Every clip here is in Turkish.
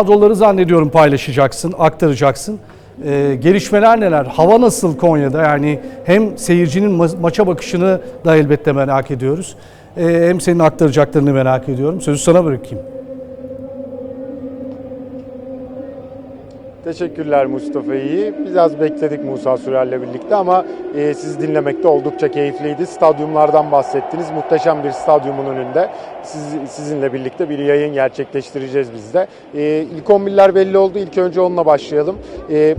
kadroları zannediyorum paylaşacaksın, aktaracaksın. Ee, gelişmeler neler? Hava nasıl Konya'da? Yani hem seyircinin ma- maça bakışını da elbette merak ediyoruz. Ee, hem senin aktaracaklarını merak ediyorum. Sözü sana bırakayım. Teşekkürler Mustafa İyi. Biraz bekledik Musa Sürer'le birlikte ama e, sizi dinlemekte oldukça keyifliydi. Stadyumlardan bahsettiniz. Muhteşem bir stadyumun önünde siz, sizinle birlikte bir yayın gerçekleştireceğiz biz de. E, ilk 11'ler belli oldu. İlk önce onunla başlayalım. E,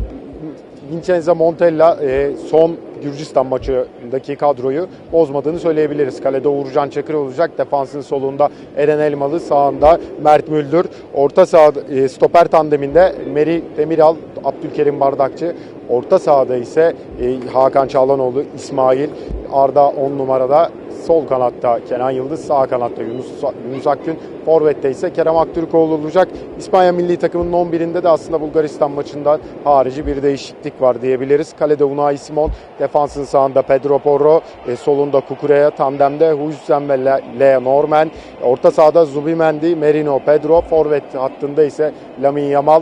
Vincenzo Montella e, son Gürcistan maçındaki kadroyu bozmadığını söyleyebiliriz. Kalede Uğurcan Çakır olacak. Defansın solunda Eren Elmalı, sağında Mert Müldür. Orta saha e, stoper tandeminde Meri Demiral, Abdülkerim Bardakçı. Orta sahada ise e, Hakan Çağlanoğlu, İsmail, Arda 10 numarada Sol kanatta Kenan Yıldız, sağ kanatta Yunus, Yunus Akgün, Forvet'te ise Kerem Aktürkoğlu olacak. İspanya milli takımının 11'inde de aslında Bulgaristan maçından harici bir değişiklik var diyebiliriz. Kalede Unai Simon, defansın sağında Pedro Porro, e, solunda Kukureya, tandemde Huijsen ve Le- Lea Norman, orta sahada Zubimendi, Merino, Pedro, Forvet hattında ise Lamin Yamal,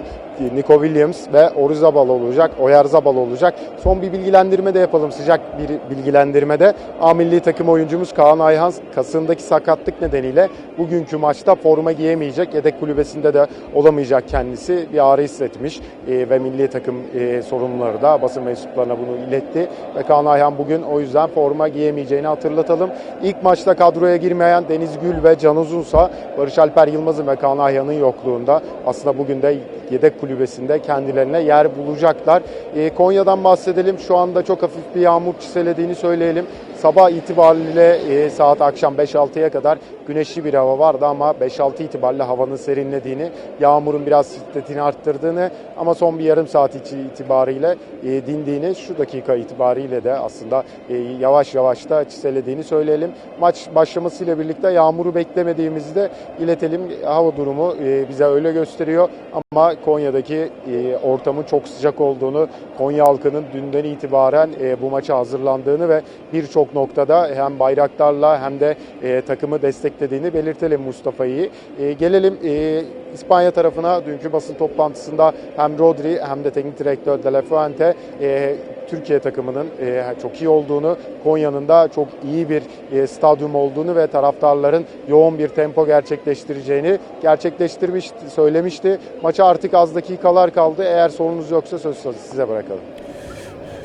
Nico Williams ve Orizabal olacak, Oyarzabal olacak. Son bir bilgilendirme de yapalım sıcak bir bilgilendirme de. A milli takım oyuncumuz Kaan Ayhan kasındaki sakatlık nedeniyle bugünkü maçta forma giyemeyecek. Yedek kulübesinde de olamayacak kendisi. Bir ağrı hissetmiş e, ve milli takım e, sorumluları da basın mensuplarına bunu iletti. Ve Kaan Ayhan bugün o yüzden forma giyemeyeceğini hatırlatalım. İlk maçta kadroya girmeyen Deniz Gül ve Can Uzunsa Barış Alper Yılmaz'ın ve Kaan Ayhan'ın yokluğunda aslında bugün de yedek kulübesinde kendilerine yer bulacaklar. E, Konya'dan bahsedelim. Şu anda çok hafif bir yağmur çiselediğini söyleyelim. Sabah itibariyle e, saat akşam 5-6'ya kadar güneşli bir hava vardı ama 5-6 itibariyle havanın serinlediğini, yağmurun biraz şiddetini arttırdığını ama son bir yarım saat içi itibariyle e, dindiğini, şu dakika itibariyle de aslında e, yavaş yavaş da çiselediğini söyleyelim. Maç başlamasıyla birlikte yağmuru beklemediğimizi de iletelim. Hava durumu e, bize öyle gösteriyor ama Konya'daki e, ortamın çok sıcak olduğunu, Konya halkının dünden itibaren e, bu maça hazırlandığını ve birçok noktada hem bayraklarla hem de e, takımı desteklediğini belirtelim Mustafa'yı. E, gelelim e, İspanya tarafına dünkü basın toplantısında hem Rodri hem de teknik direktör De La Fuente e, Türkiye takımının e, çok iyi olduğunu, Konya'nın da çok iyi bir e, stadyum olduğunu ve taraftarların yoğun bir tempo gerçekleştireceğini gerçekleştirmişti, söylemişti. Maça artık az dakikalar kaldı. Eğer sorunuz yoksa söz size bırakalım.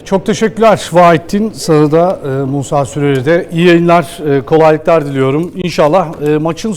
Çok teşekkürler Vahittin. Sana da e, Musa Sürer'e iyi yayınlar, e, kolaylıklar diliyorum. İnşallah e, maçın